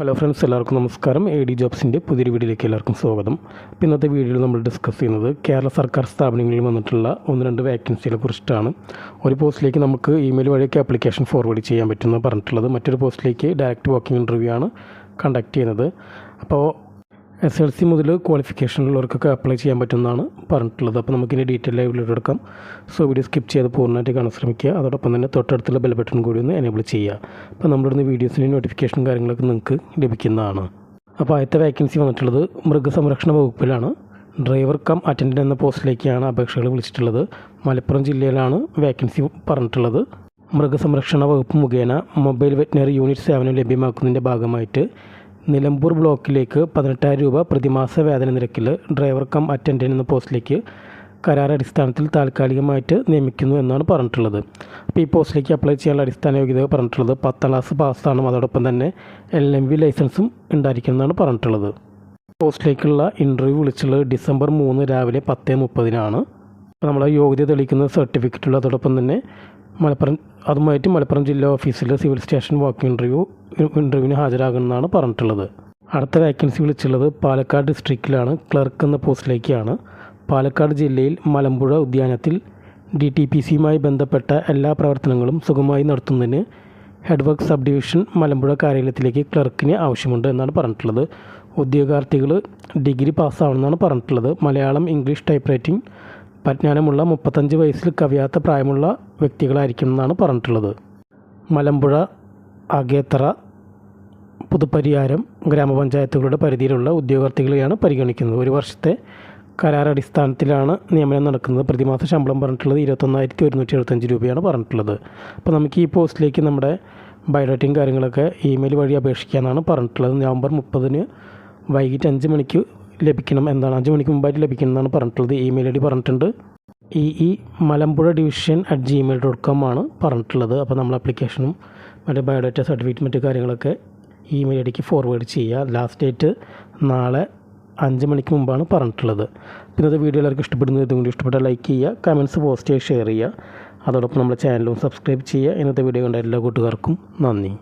Hello friends എല്ലാവർക്കും നമസ്കാരം. A D ജോബ്സിന്റെ പുതിയൊരു വീഡിയോയിലേക്ക് എല്ലാവർക്കും സ്വാഗതം. അപ്പോൾ ഇന്നത്തെ വീഡിയോയിൽ നമ്മൾ ഡിസ്കസ് ചെയ്യുന്നത് കേരള സർക്കാർ സ്ഥാപനങ്ങളിൽ വന്നിട്ടുള്ള ഒന്ന് രണ്ട് വേക്കൻസികളെ കുറിച്ചിട്ടാണ്. ഒരു പോസ്റ്റിലേക്ക് നമുക്ക് ഇമെയിൽ വഴിയൊക്കെ ആപ്ലിക്കേഷൻ ഫോർവേഡ് ചെയ്യാൻ പറ്റുമെന്ന് പറഞ്ഞിട്ടുള്ളത്. മറ്റൊരു പോസ്റ്റിലേക്ക് ഡയറക്റ്റ് വാക്കിംഗ് ഇന്റർവ്യൂ ആണ് കണ്ടക്ട് ചെയ്യുന്നത്. അപ്പോൾ എസ് എൽ സി മുതൽ ക്വാളിഫിക്കേഷനുള്ളവർക്കൊക്കെ അപ്ലൈ ചെയ്യാൻ പറ്റുന്നതാണ് പറഞ്ഞിട്ടുള്ളത്. അപ്പോൾ നമുക്കിനി ഡീറ്റെയിൽ ആയി വീഡിയോ എടുക്കാം. സോ വീഡിയോ സ്കിപ്പ് ചെയ്ത് പൂർണമായിട്ട് കാണാൻ ശ്രമിക്കുക. അതോടൊപ്പം തന്നെ തൊട്ടടുത്തുള്ള ബെൽ ബട്ടൺ കൂടി ഒന്ന് എനേബിൾ ചെയ്യുക. അപ്പോൾ നമ്മളിടുന്ന വീഡിയോസിന്റെ നോട്ടിഫിക്കേഷൻ കാര്യങ്ങളൊക്കെ നിങ്ങൾക്ക് ലഭിക്കുന്നതാണ്. അപ്പോൾ ആദ്യത്തെ വേക്കൻസി വന്നിട്ടുള്ളത് മൃഗസംരക്ഷണ വകുപ്പിലാണ്. ഡ്രൈവർ കം അറ്റൻഡന്റ് എന്ന പോസ്റ്റിലേക്കാണ് അപേക്ഷകൾ വിളിച്ചിട്ടുള്ളത്. മലപ്പുറം ജില്ലയിലാണ് വേക്കൻസി പറഞ്ഞിട്ടുള്ളത്. മൃഗസംരക്ഷണ വകുപ്പ് മുഖേന മൊബൈൽ വെറ്റിനറി യൂണിറ്റ് സേവനം ലഭ്യമാക്കുന്നതിന്റെ ഭാഗമായിട്ട് നിലമ്പൂർ ബ്ലോക്കിലേക്ക് പതിനെട്ടായിരം രൂപ പ്രതിമാസ വേതന നിരക്കിൽ ഡ്രൈവർ കം അറ്റൻഡന്റ് എന്ന പോസ്റ്റിലേക്ക് കരാർ അടിസ്ഥാനത്തിൽ താൽക്കാലികമായിട്ട് നിയമിക്കുന്നു എന്നാണ് പറഞ്ഞിട്ടുള്ളത്. അപ്പോൾ ഈ പോസ്റ്റിലേക്ക് അപ്ലൈ ചെയ്യാനുള്ള അടിസ്ഥാന യോഗ്യത പറഞ്ഞിട്ടുള്ളത് പത്താം ക്ലാസ് പാസ്സാണ്. അതോടൊപ്പം തന്നെ എൽ എം വി ലൈസൻസും ഉണ്ടായിരിക്കുമെന്നാണ് പറഞ്ഞിട്ടുള്ളത്. പോസ്റ്റിലേക്കുള്ള ഇന്റർവ്യൂ വിളിച്ചുള്ളത് ഡിസംബർ മൂന്ന് രാവിലെ പത്ത് മുപ്പതിനാണ്. നമ്മളെ യോഗ്യത തെളിയിക്കുന്ന സർട്ടിഫിക്കറ്റുള്ള അതോടൊപ്പം തന്നെ മലപ്പുറം അതുമായിട്ട് മലപ്പുറം ജില്ലാ ഓഫീസിൽ സിവിൽ സ്റ്റേഷൻ വാക്കിംഗ് ഇന്റർവ്യൂ ഇന്റർവ്യൂവിന് ഹാജരാകുമെന്നാണ് പറഞ്ഞിട്ടുള്ളത്. അടുത്ത വേക്കൻസി വിളിച്ചുള്ളത് പാലക്കാട് ഡിസ്ട്രിക്റ്റിലാണ് ക്ലർക്ക് എന്ന പോസ്റ്റിലേക്കാണ് പാലക്കാട് ജില്ലയിൽ മലമ്പുഴ ഉദ്യാനത്തിൽ ഡി ടി പി സിയുമായി ബന്ധപ്പെട്ട എല്ലാ പ്രവർത്തനങ്ങളും സുഗമമായി നടത്തുന്നതിന് ഹെഡ്വർക്ക് സബ് ഡിവിഷൻ മലമ്പുഴ കാര്യാലയത്തിലേക്ക് ക്ലർക്കിന് ആവശ്യമുണ്ട് എന്നാണ് പറഞ്ഞിട്ടുള്ളത്. ഉദ്യോഗാർത്ഥികൾ ഡിഗ്രി പാസ്സാവണമെന്നാണ് പറഞ്ഞിട്ടുള്ളത്. മലയാളം ഇംഗ്ലീഷ് ടൈപ്പ് റൈറ്റിംഗ് പരിജ്ഞാനമുള്ള മുപ്പത്തഞ്ച് വയസ്സിൽ കവിയാത്ത പ്രായമുള്ള വ്യക്തികളായിരിക്കും എന്നാണ് പറഞ്ഞിട്ടുള്ളത്. മലമ്പുഴ അകേത്തറ പുതുപ്പരിയാരം ഗ്രാമപഞ്ചായത്തുകളുടെ പരിധിയിലുള്ള ഉദ്യോഗാർത്ഥികളെയാണ് പരിഗണിക്കുന്നത്. ഒരു വർഷത്തെ കരാറടിസ്ഥാനത്തിലാണ് നിയമനം നടക്കുന്നത്. പ്രതിമാസ ശമ്പളം പറഞ്ഞിട്ടുള്ളത് ഇരുപത്തൊന്നായിരത്തി ഒരുന്നൂറ്റി എഴുപത്തഞ്ച് രൂപയാണ് പറഞ്ഞിട്ടുള്ളത്. അപ്പോൾ നമുക്ക് ഈ പോസ്റ്റിലേക്ക് നമ്മുടെ ബയോഡേറ്റയും കാര്യങ്ങളൊക്കെ ഇമെയിൽ വഴി അപേക്ഷിക്കാനാണ് പറഞ്ഞിട്ടുള്ളത്. നവംബർ മുപ്പതിന് വൈകിട്ട് അഞ്ച് മണിക്ക് ലഭിക്കണം എന്താണ് അഞ്ച് മണിക്ക് മുമ്പായിട്ട് ലഭിക്കണം എന്നാണ് പറഞ്ഞിട്ടുള്ളത്. ഇമെയിൽ ഐ ഡി പറഞ്ഞിട്ടുണ്ട്. E E Malampuzha division at Gmail dot com ആണ് പറഞ്ഞിട്ടുള്ളത്. അപ്പോൾ നമ്മൾ അപ്ലിക്കേഷനും മറ്റേ ബയോഡാറ്റ സർട്ടിഫിക്കറ്റ് മറ്റു കാര്യങ്ങളൊക്കെ ഇമെയിൽ ഐഡിക്ക് ഫോർവേഡ് ചെയ്യുക. ലാസ്റ്റ് ഡേറ്റ് നാളെ അഞ്ച് മണിക്ക് മുമ്പാണ് പറഞ്ഞിട്ടുള്ളത്. ഇന്നത്തെ വീഡിയോ എല്ലാവർക്കും ഇഷ്ടപ്പെടുന്നത് കൂടി ഇഷ്ടപ്പെട്ടാൽ ലൈക്ക് ചെയ്യുക കമന്റ്സ് പോസ്റ്റ് ചെയ്യുക ഷെയർ ചെയ്യുക. അതോടൊപ്പം നമ്മുടെ ചാനലും സബ്സ്ക്രൈബ് ചെയ്യുക. ഇന്നത്തെ വീഡിയോ കണ്ട എല്ലാ കൂട്ടുകാർക്കും നന്ദി.